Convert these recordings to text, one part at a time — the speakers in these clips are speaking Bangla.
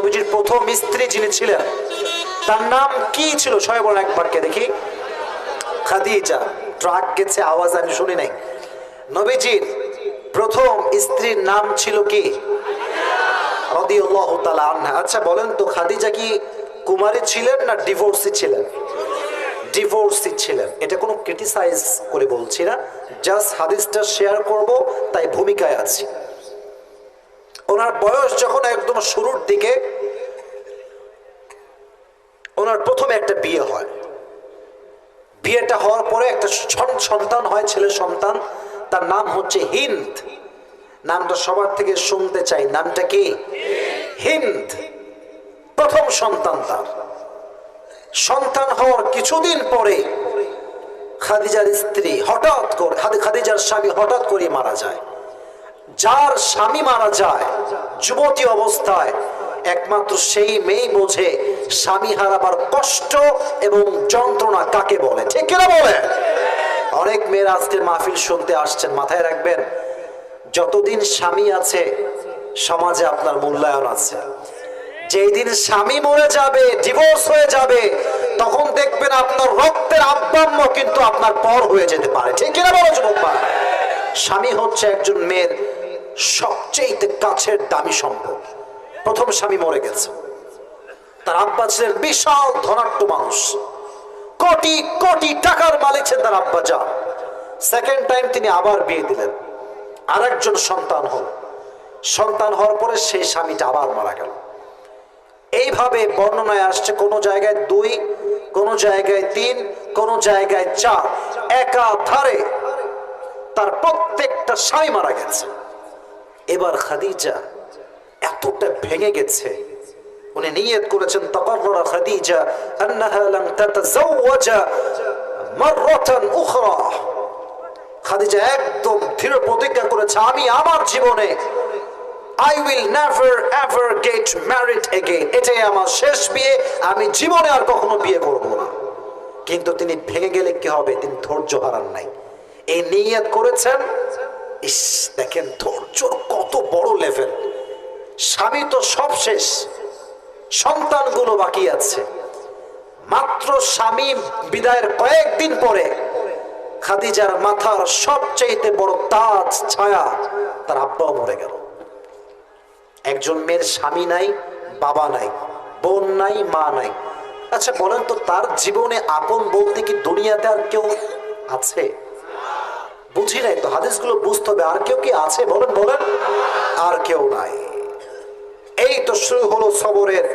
নবীজির প্রথম স্ত্রী যিনি ছিলেন, তার নাম কি ছিল? সবাই বলেন একবারকে দেখি। খাদিজা, ট্রাক গেছে, আওয়াজ আমি শুনি নাই। নবীজির প্রথম স্ত্রীর নাম ছিল কি? আচ্ছা বলেন তো, খাদিজা কি কুমারী ছিলেন না ডিভোর্সি ছিলেন? ডিভোর্সি ছিলেন। এটা কোনো ক্রিটিসাইজ করে বলছি না। জাস্ট হাদিসটা শেয়ার করব, তাই ভূমিকায় আছি। ওনার বয়স যখন একদম শুরুর দিকে, ওনার প্রথমে একটা বিয়ে হয়। বিয়েটা হওয়ার পরে একটা সন- সন্তান হয়, ছেলে সন্তান। তার নাম হচ্ছে হিন্দ। নামটা সবার থেকে শুনতে চাই। নামটা কি? হিন্দ। প্রথম সন্তান তার। সন্তান হওয়ার কিছুদিন পরে খাদিজার স্ত্রী হঠাৎ করে, খাদি- খাদিজার স্বামী হঠাৎ করে মারা যায়। যার স্বামী মারা যায়, যুবতী অবস্থায়, একমাত্র সেই মেয়ে বোঝে স্বামী হারাবার কষ্ট এবং যন্ত্রণা কাকে বলে। ঠিক কিনা বলে? অনেক মেয়েরা আজকের মাহফিল শুনতে আসছেন, মাথায় রাখবেন, যতদিন স্বামী আছে, সমাজে আপনার মূল্যায়ন আছে। যেই দিন স্বামী মরে যাবে ডিভোর্স হয়ে যাবে, তখন দেখবেন আপনার রক্তের আব্বাম্য কিন্তু আপনার পর হয়ে যেতে পারে। ঠিক কিনা বলো, যুবক? স্বামী হচ্ছে একজন মেয়ের সবচেয়ে কাছের দামি সম্পদ প্রথম স্বামী মরে গেছে। তার আব্বা ছিলেন বিশাল ধনাঢ্য মানুষ। কোটি কোটি টাকার মালিক ছিলেন তার আব্বা যান সেকেন্ড টাইম তিনি আবার বিয়ে দিলেন। আরেকজন সন্তান হল। সন্তান হওয়ার পরে সেই স্বামীটা আবার মারা গেল। এইভাবে বর্ণনায় আসছে কোনো জায়গায় দুই, কোনো জায়গায় তিন, কোনো জায়গায় চার। একাধারে তার প্রত্যেকটা স্বামী মারা গেছে। এবার খাদিজা এতটা ভেঙে গেছে। উনি নিয়ত করেছেন তাকাররা খাদিজা আন্নাহা লাম তাতাজাওয়াজা মাররাতান উখরা। খাদিজা একদম দৃঢ় প্রতিজ্ঞা করেছে, আমি আমার জীবনে I will never ever get married again এটাই আমার শেষ বিয়ে, আমি জীবনে আর কখনো বিয়ে করব না। কিন্তু তিনি ভেঙে গেলে কি হবে? তিনি ধৈর্য হারান নাই। এই নিয়ত করেছেন, ইস, দেখেন ধৈর্যর কত বড় লেভেল স্বামী তো সব শেষ। সন্তানগুলো বাকি আছে। মাত্র স্বামী বিদায়ের কয়েকদিন পরে খাদিজার মাথার সবচাইতে বড় তাজ ছায়া তার আব্বাও মরে গেল। একজন মেয়ের স্বামী নাই, বাবা নাই, বোন নাই, মা নাই। আচ্ছা বলেন তো তার জীবনে আপন বলতে কি দুনিয়াতে আর কেউ আছে? বুঝি নাই তো, হাদিসগুলো বুঝতে হবে। আর কেউ কি আছে? বলেন বলেন। আর কেউ নাই। এই তো শুরু হলো সবরের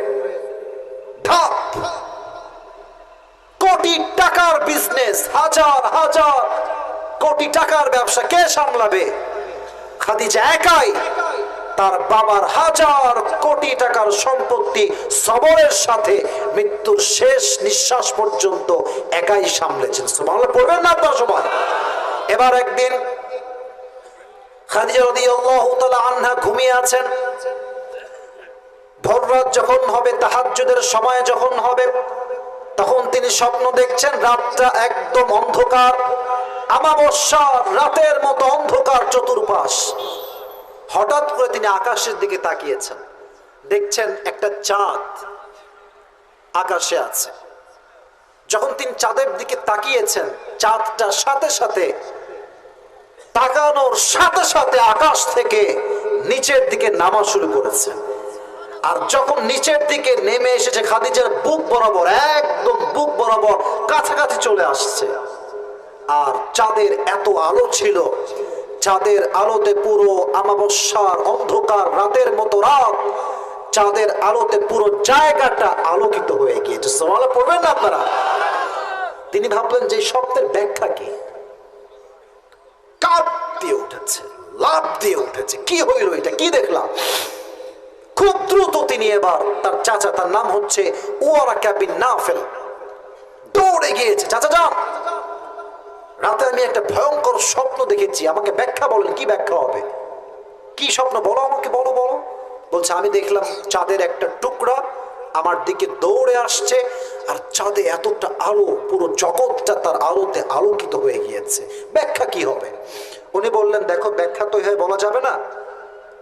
কোটি টাকার বিজনেস হাজার হাজার কোটি টাকার ব্যবসা কে সামলাবে? খাদিজা একাই। তার বাবার হাজার কোটি টাকার সম্পত্তি সবরের সাথে মৃত্যুর শেষ নিঃশ্বাস পর্যন্ত একাই সামলেছেন। পড়বেন না আপনার সবাই? এবার একদিন ঘুমিয়ে আছেন। যখন হবে সময় যখন হবে, তখন তিনি স্বপ্ন দেখছেন রাতটা একদম অন্ধকার আমাবস্যার রাতের মতো অন্ধকার চতুর্পাশ। হঠাৎ করে তিনি আকাশের দিকে তাকিয়েছেন। দেখছেন একটা চাঁদ আকাশে আছে। যখন তিনি চাঁদের দিকে তাকিয়েছেন চাঁদটা সাথে সাথে, তাকানোর সাথে সাথে আকাশ থেকে নিচের দিকে নামা শুরু করেছে। আর যখন নিচের দিকে নেমে এসেছে খাদিজার বুক বরাবর, একদম বুক বরাবর কাছাকাছি চলে আসছে। আর চাঁদের এত আলো ছিল, চাঁদের আলোতে পুরো আমাবস্যার অন্ধকার রাতের মতো রাত, চাঁদের আলোতে পুরো জায়গাটা আলোকিত হয়ে গিয়েছে। সমালা পড়বেন না আপনারা? তিনি ভাবলেন যে শব্দের ব্যাখ্যা কি? কাপ দিয়ে উঠেছে লাভ দিয়ে উঠেছে। কি হইল এটা? কি দেখলাম? খুব দ্রুত তিনি এবার তার চাচা, তার নাম হচ্ছে ওয়ারা ক্যাবিন নাফেল দৌড়ে গিয়েছে, চাচা, যান! রাতে আমি একটা ভয়ঙ্কর স্বপ্ন দেখেছি। আমাকে ব্যাখ্যা বলেন, কি ব্যাখ্যা হবে? কি স্বপ্ন? বলো আমাকে, বলো বলো। বলছে, আমি দেখলাম চাঁদের একটা টুকরা আমার দিকে দৌড়ে আসছে, আর চাঁদে এতটা আলো, পুরো জগৎটা তার আলোতে আলোকিত হয়ে গিয়েছে। ব্যাখ্যা কি হবে? উনি বললেন, দেখো, ব্যাখ্যা তো এভাবে বলা যাবে না।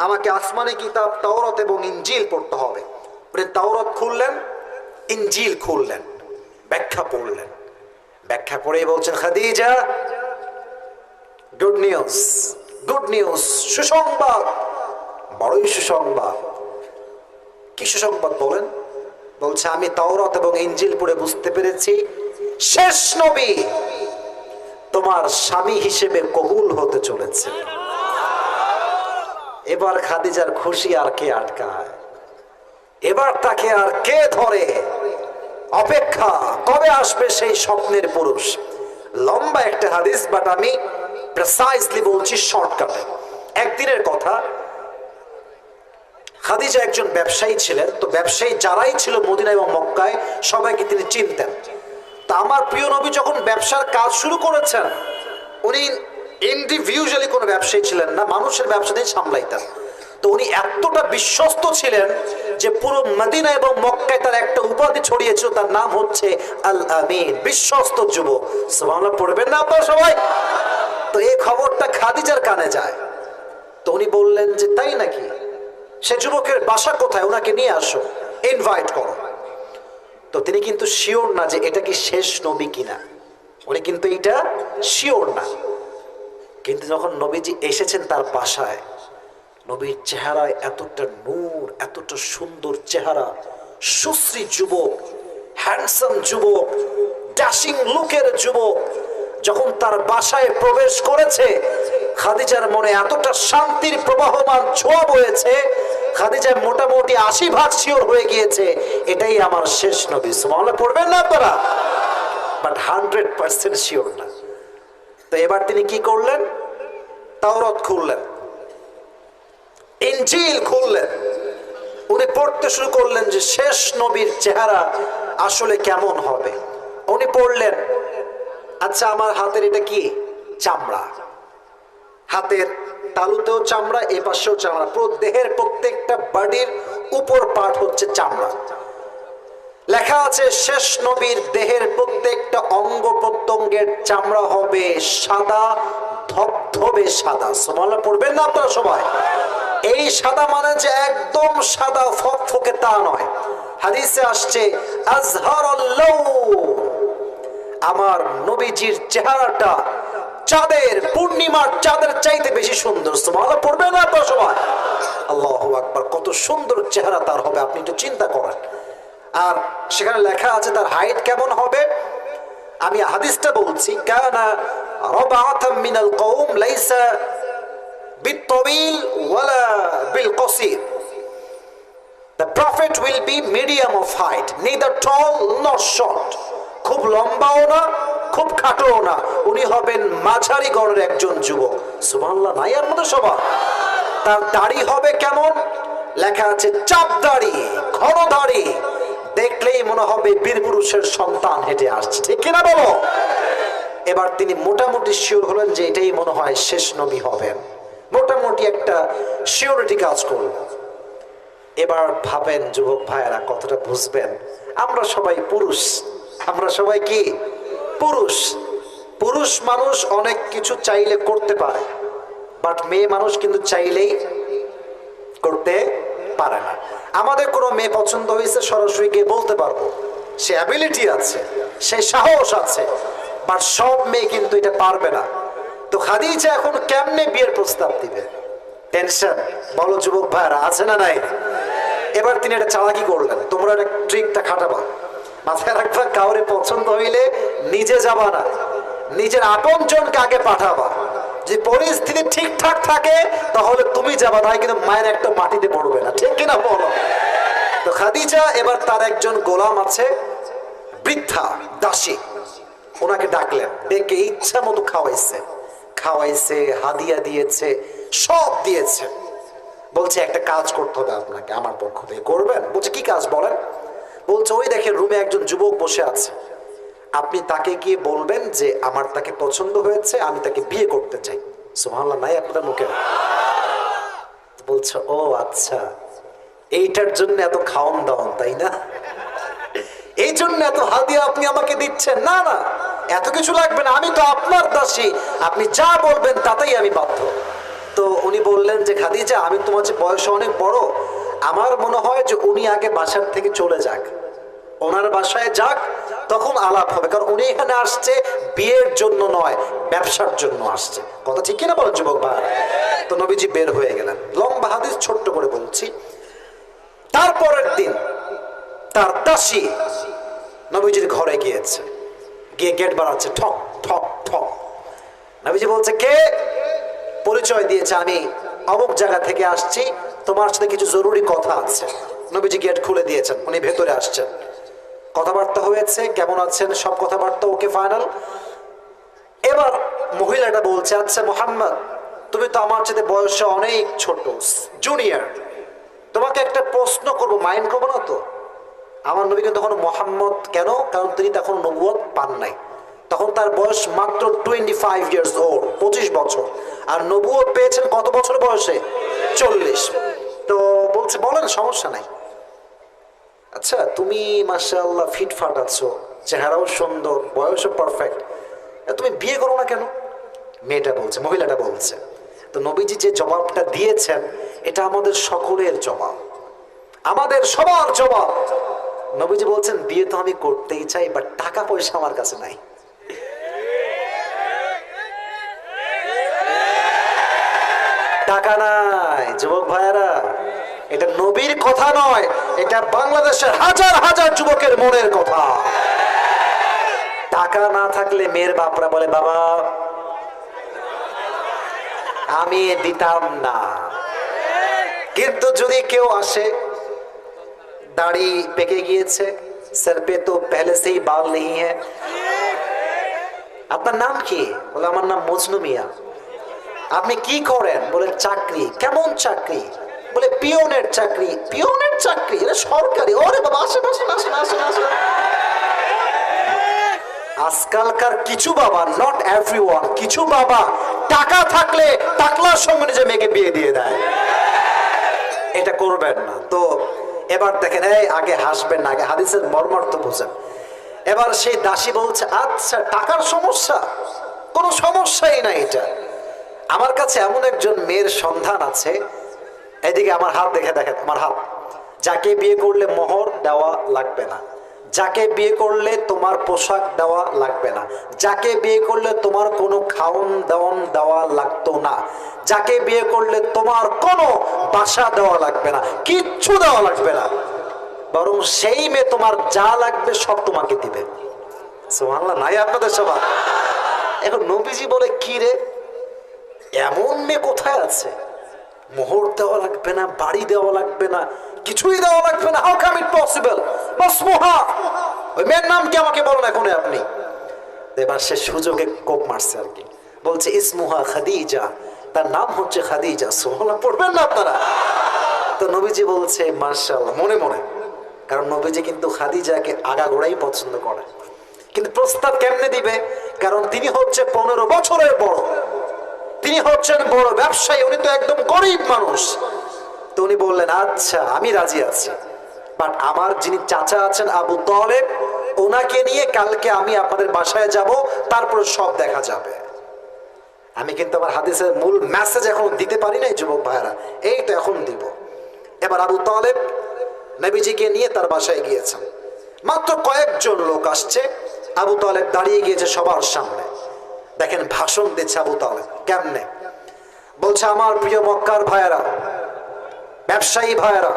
আমাকে আসমানি কিতাব, তাওরত এবং ইঞ্জিল পড়তে হবে। উনি তাওরাত খুললেন ইঞ্জিল খুললেন, ব্যাখ্যা পড়লেন। ব্যাখ্যা পড়েই বলছেন, Khadija good news good news সুসংবাদ, বড়ই সুসংবাদ। কি সুসংবাদ বলেন? বলছে, আমি তাওরাত এবং ইঞ্জিল পড়ে বুঝতে পেরেছি, শেষ নবী তোমার স্বামী হিসেবে কবুল হতে চলেছে। এবার খাদিজার খুশি আর কে আটকায়? এবার তাকে আর কে ধরে? অপেক্ষা, কবে আসবে সেই স্বপ্নের পুরুষ? লম্বা একটা হাদিস বাট আমি প্রেসাইজলি বলছি শর্টকাটে একদিনের কথা খাদিজা একজন ব্যবসায়ী ছিলেন। তো ব্যবসায়ী যারাই ছিল মদিনা এবং মক্কায়, সবাইকে তিনি চিনতেন। তা আমার প্রিয় নবী যখন ব্যবসার কাজ শুরু করেছেন, উনি ইন্ডিভিজুয়ালি কোনো ব্যবসায়ী ছিলেন না, মানুষের ব্যবসা তিনি সামলাইতেন। তো উনি এতটা বিশ্বস্ত ছিলেন যে পুরো মদিনা এবং মক্কায় তার একটা উপাধি ছড়িয়েছিল, তার নাম হচ্ছে আল আমিন বিশ্বস্ত যুবক। সুবহানাল্লাহ, পড়বেন না আপনারা সবাই? তো এই খবরটা খাদিজার কানে যায়। তো উনি বললেন যে, তাই নাকি? সে যুবকের বাসা কোথায়? ওনাকে নিয়ে আসো। ইনভাইট করো। তো তিনি কিন্তু শিওর না যে এটা কি শেষ নবী কিনা। উনি কিন্তু এটা শিওর না। কিন্তু যখন নবীজি এসেছেন তার বাসায়, নবীর চেহারায় এতটা নূর, এতটা সুন্দর চেহারা, সুশ্রী যুবক হ্যান্ডসাম যুবক ড্যাশিং লুকের যুবক যখন তার বাসায় প্রবেশ করেছে, খাদিজার মনে এতটা শান্তির প্রবাহমান ছোঁয়া বয়েছে, খাদিজা মোটামুটি আশি ভাগ শিওর হয়ে গিয়েছে, এটাই আমার শেষ নবী। সুমাল্লাহ পড়বেন না আপনারা? বাট হান্ড্রেড পার্সেন্ট শিওর না। তো এবার তিনি কি করলেন? তাওরত খুললেন। ইঞ্জিল খুললেন। উনি পড়তে শুরু করলেন যে শেষ নবীর চেহারা আসলে কেমন হবে। উনি পড়লেন আচ্ছা আমার হাতের এটা কি? চামড়া। হাতের তালুতেও চামড়া এ পাশেও চামড়া দেহের প্রত্যেকটা বডির উপর পাঠ হচ্ছে চামড়া। লেখা আছে, শেষ নবীর দেহের প্রত্যেকটা অঙ্গ প্রত্যঙ্গের চামড়া হবে সাদা, ধবধবে সাদা। সমালা পড়বেন না আপনারা সবাই? এই সাদা মানে যে একদম সাদা, ফকফকে তা নয়। হাদিসে আসছে আজহার আমার নবীজির চেহারাটা চাঁদের পূর্ণিমার চাঁদের চাইতে বেশি সুন্দর। সুবহানাল্লাহ পড়বে না আপনারা সবাই আল্লাহ আকবার কত সুন্দর চেহারা তার হবে আপনি একটু চিন্তা করেন। আর সেখানে লেখা আছে তার হাইট কেমন হবে? আমি হাদিসটা বলছি কানা রাবাতাম মিনাল কওম লাইসা বিত্তবিল ওয়ালা বিল Kasir The prophet will be medium of height, neither tall nor short. খুব লম্বাও না, খুব খাটোও না। উনি হবেন মাঝারি গড়ের একজন যুবক। সুবহানাল্লাহ নাই আর মধ্যে সবার। তার দাড়ি হবে কেমন? লেখা আছে, চাপ দাড়ি, ঘন দাড়ি। দেখলেই মনে হবে বীর পুরুষের সন্তান হেঁটে আসছে। ঠিক কিনা বলো? এবার তিনি মোটামুটি শিওর হলেন যে এটাই মনে হয় শেষ নবী হবেন। মোটামুটি একটা শিওরিটি কাজ করলেন এবার ভাবেন, যুবক ভাইয়েরা কতটা বুঝবেন। আমরা সবাই পুরুষ। আমরা সবাই কি? পুরুষ। পুরুষ মানুষ অনেক কিছু চাইলে করতে পারে বাট মেয়ে মানুষ কিন্তু চাইলেই করতে পারে না। আমাদের কোনো মেয়ে পছন্দ হয়েছে, সরাসরি গিয়ে বলতে পারব, সে অ্যাবিলিটি আছে, সে সাহস আছে বাট সব মেয়ে কিন্তু এটা পারবে না। তো খাদিজা এখন কেমনে বিয়ের প্রস্তাব দিবে? টেনশন বলো যুবক ভাইরা আছে না নাই? এবার তিনি একটা চালাকি করলেন। তোমরা একটা ট্রিকটা খাটাবা। মাথায় রাখবা, কাউরে পছন্দ হইলে নিজে যাবা না। নিজের আপন জনকে আগে পাঠাবা। যে পরিস্থিতি ঠিকঠাক থাকে, তাহলে তুমি যাবা না কিন্তু মায়ের একটা মাটিতে পড়বে না। ঠিক কিনা বলো? তো খাদিজা, এবার তার একজন গোলাম আছে, বৃদ্ধা, দাসী। ওনাকে ডাকলেন, ডেকে ইচ্ছা মতো খাওয়াইছে। খাওয়াইছে, হাদিয়া দিয়েছে, সব দিয়েছে। বলছে, একটা কাজ করতে হবে আপনাকে, আমার পক্ষ থেকে। করবেন? বলছে, কি কাজ বলেন? বলছে, ওই দেখেন, রুমে একজন যুবক বসে আছে। আপনি তাকে গিয়ে বলবেন যে, আমার তাকে পছন্দ হয়েছে, আমি তাকে বিয়ে করতে চাই। সুবহানাল্লাহ, নাই আপনাদের মুখে? বলছে, ও আচ্ছা। এইটার জন্য এত খাওয়ান দাওয়ান তাই না? এই জন্য এত হাদিয়া আপনি আমাকে দিচ্ছেন। না না, এত কিছু লাগবে না, আমি তো আপনার দাসী। আপনি যা বলবেন তাতেই আমি বাধ্য। তো উনি বললেন যে, খাদিজা, আমি তোমার যে বয়সে অনেক বড়। আমার মনে হয় যে উনি আগে বাসার থেকে চলে যাক। ওনার বাসায় যাক, তখন আলাপ হবে। কারণ উনি এখানে আসছে বিয়ের জন্য নয়, ব্যবসার জন্য আসছে। কথা ঠিক কিনা বলেন যুবক ভাই? তো নবীজি বের হয়ে গেলেন। লম্বা হাদিস ছোট্ট করে বলছি। তারপরের দিন তার দাসী নবীজির ঘরে গিয়েছে। গিয়ে গেট বাড়াচ্ছে ঠক ঠক ঠক। নবীজি বলছে, কে? পরিচয় দিয়েছে, আমি অমুক জায়গা থেকে আসছি তোমার সাথে কিছু জরুরি কথা আছে। নবীজি গেট খুলে দিয়েছেন, উনি ভেতরে আসছেন। কথাবার্তা হয়েছে, কেমন আছেন, সব কথাবার্তা ওকে ফাইনাল এবার মহিলাটা বলছে আচ্ছা মোহাম্মদ, তুমি তো আমার সাথে বয়সে অনেক ছোট জুনিয়র তোমাকে একটা প্রশ্ন করব মাইন্ড করব না তো? আমার নবী কিন্তু তখন মোহাম্মদ কেন? কারণ তিনি তখন নবুয়ত পান নাই। তখন তার বয়স মাত্র টোয়েন্টি ফাইভ ইয়ার্স ওল্ড পঁচিশ বছর। আর নবুও পেয়েছেন কত বছর বয়সে? চল্লিশ। তো বলছে, বলেন, সমস্যা নাই। আচ্ছা তুমি মাশাআল্লাহ ফিটফাট আছো চেহারাও সুন্দর, বয়সও পারফেক্ট তুমি বিয়ে করো না কেন? মেয়েটা বলছে, মহিলাটা বলছে। তো নবীজি যে জবাবটা দিয়েছেন, এটা আমাদের সকলের জবাব। আমাদের সবার জবাব। নবীজি বলছেন, বিয়ে তো আমি করতেই চাই বাট টাকা পয়সা আমার কাছে নাই। টাকা নাই যুবক ভাইয়েরা এটা নবীর কথা নয় এটা বাংলাদেশের হাজার হাজার যুবকের মনের কথা টাকা না থাকলে মেয়ের বাপরা বলে বাবা আমি দিতাম না কিন্তু যদি কেউ আসে দাড়ি পেকে গিয়েছে सर पे तो पहले से ही बाल नहीं है আপনার নাম কি বলে আমার নাম মজনু মিয়া আপনি কি করেন? বলে, চাকরি। কেমন চাকরি? বলে পিওনের চাকরি। পিওনের চাকরি? এটা সরকারি। ওরে বাবা, আসেন আসেন আসেন আসেন আসেন। আজকালকার কিছু বাবা নট এভরি কিছু বাবা, টাকা থাকলে টাকলার সঙ্গে নিজে মেয়েকে বিয়ে দিয়ে দেয়। এটা করবেন না। তো এবার দেখেন, এই আগে হাসবেন না, আগে হাদিসের মর্মার্থ বোঝেন। এবার সেই দাসী বলছে আচ্ছা টাকার সমস্যা? কোনো সমস্যাই নাই এটা। আমার কাছে এমন একজন মেয়ের সন্ধান আছে। এদিকে আমার হাত দেখে দেখেন, আমার হাত। যাকে বিয়ে করলে মোহর দেওয়া লাগবে না। যাকে বিয়ে করলে তোমার পোশাক দেওয়া লাগবে না। যাকে বিয়ে করলে তোমার কোনো খাওন দাওন দেওয়া লাগতো না। যাকে বিয়ে করলে তোমার কোনো বাসা দেওয়া লাগবে না। কিচ্ছু দেওয়া লাগবে না। বরং সেই মেয়ে তোমার যা লাগবে সব তোমাকে দিবে। সুবহানাল্লাহ, নাই আপনাদের সবার। এখন নবীজি বলে, কি রে? এমন মেয়ে কোথায় আছে? মোহর দেওয়া লাগবে না, বাড়ি দেওয়া লাগবে না, কিছুই দেওয়া লাগবে না। হাউ কাম ইট পসিবল মসমুহা ওই মেয়ের নাম কি আমাকে বলেন এখন আপনি? এবার সে সুযোগে কোপ মারছে আর কি। বলছে ইসমুহা খাদিজা। তার নাম হচ্ছে খাদিজা। সোহলা পড়বেন না আপনারা? তো নবীজি বলছে মার্শাল মনে মনে। কারণ নবীজি কিন্তু খাদিজাকে আগাগোড়াই পছন্দ করে। কিন্তু প্রস্তাব কেমনে দিবে? কারণ তিনি হচ্ছে পনেরো বছরের বড়। তিনি হচ্ছেন বড় ব্যবসায়ী, উনি তো একদম গরিব মানুষ। তো উনি বললেন আচ্ছা আমি রাজি আছি। বাট আমার যিনি চাচা আছেন আবু তলেব ওনাকে নিয়ে কালকে আমি আপনাদের বাসায় যাব, তারপর সব দেখা যাবে। আমি কিন্তু আমার হাদিসের মূল মেসেজ এখন দিতে পারি নাই, যুবক ভাইরা এই তো এখন দিব। এবার আবু তলেব নবীজিকে নিয়ে তার বাসায় গিয়েছেন। মাত্র কয়েকজন লোক আসছে। আবু তলেব দাঁড়িয়ে গিয়েছে সবার সামনে। দেখেন ভাষণ দিচ্ছে আবু তালেব। কেমনে? বলছে, আমার প্রিয় মক্কার ভাইয়েরা, ব্যবসায়ী ভাইয়েরা,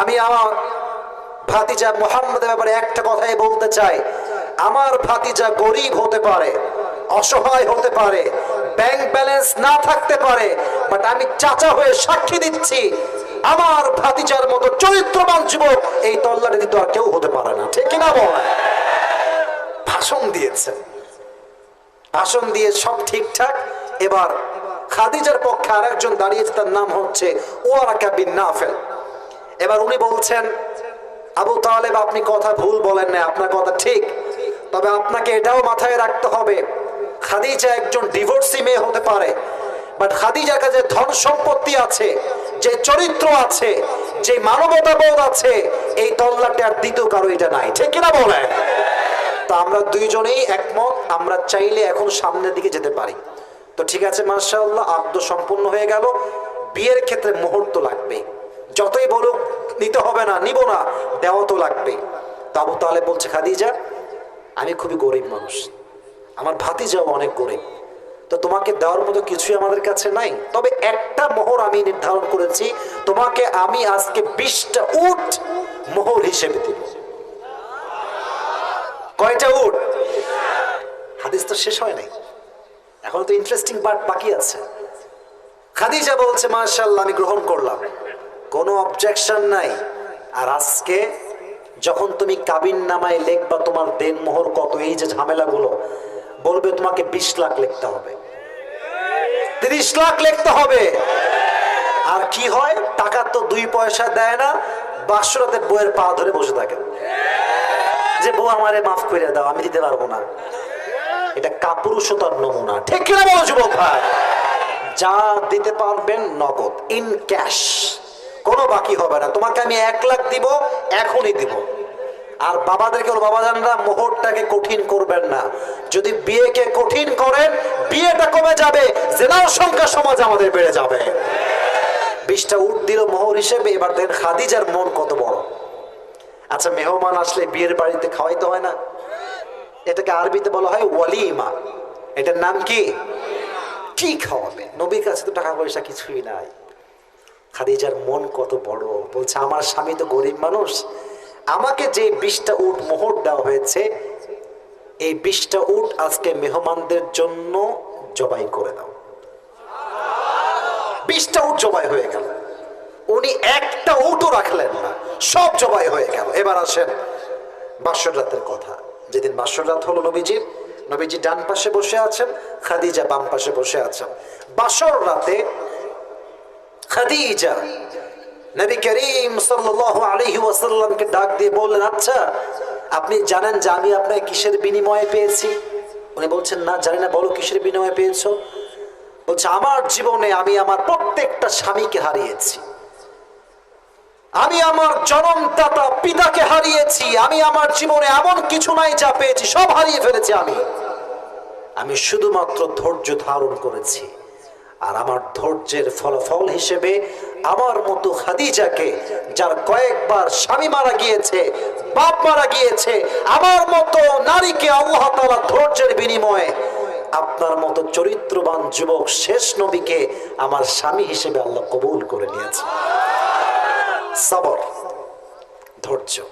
আমি আমার ভাতিজা মোহাম্মদের ব্যাপারে একটা কথাই বলতে চাই। আমার ভাতিজা গরিব হতে পারে, অসহায় হতে পারে ব্যাংক ব্যালেন্স না থাকতে পারে বাট আমি চাচা হয়ে সাক্ষী দিচ্ছি। আমার ভাতিজার মতো চরিত্রবান যুবক এই তল্লাটি দিতে আর কেউ হতে পারে না। ঠিক কিনা বল ভাষণ দিয়েছে ভাষণ দিয়ে সব ঠিকঠাক। এবার খাদিজার পক্ষে আরেকজন দাঁড়িয়েছে, তার নাম হচ্ছে নাফেল। এবার উনি বলছেন, আবু তালেব, আপনি কথা ভুল বলেন না আপনার কথা ঠিক। তবে আপনাকে এটাও মাথায় রাখতে হবে, খাদিজা একজন ডিভোর্সি মেয়ে হতে পারে। বাট খাদিজার কাছে ধন সম্পত্তি আছে, যে চরিত্র আছে, যে মানবতা বোধ আছে, এই তল্লাটে আর দ্বিতীয় কারও এটা নাই। ঠিক কিনা বলেন? তো আমরা দুইজনেই একমত, আমরা চাইলে এখন সামনের দিকে যেতে পারি। তো ঠিক আছে মার্শাল্লাহ আব্দ সম্পূর্ণ হয়ে গেল। বিয়ের ক্ষেত্রে মুহূর্ত লাগবে। যতই বলুক, নিতে হবে না, নিব না, দেওয়া তো লাগবে। তাবু তাহলে বলছে, খাদিজা, আমি খুবই গরিব মানুষ। আমার ভাতি ভাতিজাও অনেক গরিব। তো তোমাকে দেওয়ার মতো কিছুই আমাদের কাছে নাই। তবে একটা মোহর আমি নির্ধারণ করেছি, তোমাকে আমি আজকে বিশটা উট মোহর হিসেবে দিব। কয়টা উট? হাদিস তো শেষ হয় নাই। এখন তো ইন্টারেস্টিং পার্ট বাকি আছে। খাদিজা বলছে মার্শাল্লাহ আমি গ্রহণ করলাম। কোনো অবজেকশন নাই। আর আজকে যখন তুমি কাবিন নামায় লেখবা, তোমার দেন মোহর কত? এই যে ঝামেলাগুলো, বলবে তোমাকে বিশ লাখ লিখতে হবে। তিরিশ লাখ লিখতে হবে। আর কি হয়? টাকা তো দুই পয়সা দেয় না, বাসরাতে বইয়ের পা ধরে বসে থাকে। যে বউ আমারে মাফ করে দাও আমি দিতে পারব না। এটা কাপুরুষতার নমুনা। ঠিক কিনা বলো যুবক ভাই? যা দিতে পারবেন নগদ ইন ক্যাশ কোনো বাকি হবে না। তোমাকে আমি এক লাখ দিব এখনই দিব। আর বাবাদেরকে বলো, বাবাজানরা মোহরটাকে কঠিন করবেন না। যদি বিয়েকে কঠিন করেন বিয়েটা কমে যাবে জেনার সংখ্যা সমাজ আমাদের বেড়ে যাবে। বিশটা উঠ দিল মোহর হিসেবে এবার দেখেন খাদিজার মন কত বড়। আচ্ছা মেহমান আসলে বিয়ের বাড়িতে খাওয়াইতে হয় না? এটাকে আরবিতে বলা হয় ওয়ালিমা। এটার নাম কি? কি খাওয়াবে? নবীর কাছে তো টাকা পয়সা কিছুই নাই। খাদিজার মন কত বড়। বলছে, আমার স্বামী তো গরিব মানুষ। আমাকে যে বিশটা উট মোহর দেওয়া হয়েছে, এই বিশটা উট আজকে মেহমানদের জন্য জবাই করে দাও। বিশটা উট জবাই হয়ে গেল। উনি একটা উটও রাখলেন না। সব জবাই হয়ে গেল। এবার আসেন বাসর রাতের কথা। যেদিন বাসর রাত হলো নবীজির, নবীজি ডান পাশে বসে আছেন, খাদিজা বাম পাশে বসে আছেন। বাসর রাতে খাদিজা নবী করিম সাল্লাল্লাহু আলাইহি ওয়াসাল্লামকে ডাক দিয়ে বললেন আচ্ছা আপনি জানেন যে আমি আপনাকে কিসের বিনিময়ে পেয়েছি? উনি বলছেন, না, জানি না, বলো কিসের বিনিময়ে পেয়েছ? বলছে, আমার জীবনে আমি আমার প্রত্যেকটা স্বামীকে হারিয়েছি। আমি আমার জনমদাতা পিতাকে হারিয়েছি, আমি আমার জীবনে এমন কিছু নাই যা পেয়েছি, সব হারিয়ে ফেলেছি আমি। আমি শুধুমাত্র ধৈর্য ধারণ করেছি, আর আমার ধৈর্যের ফলাফল হিসেবে আমার মতো খাদিজাকে, যার কয়েকবার স্বামী মারা গিয়েছে, বাপ মারা গিয়েছে, আমার মতো নারীকে আল্লাহ তাআলা ধৈর্যের বিনিময়ে আপনার মতো চরিত্রবান যুবক শেষ নবীকে আমার স্বামী হিসেবে আল্লাহ কবুল করে নিয়েছে। সবর ধৈর্য।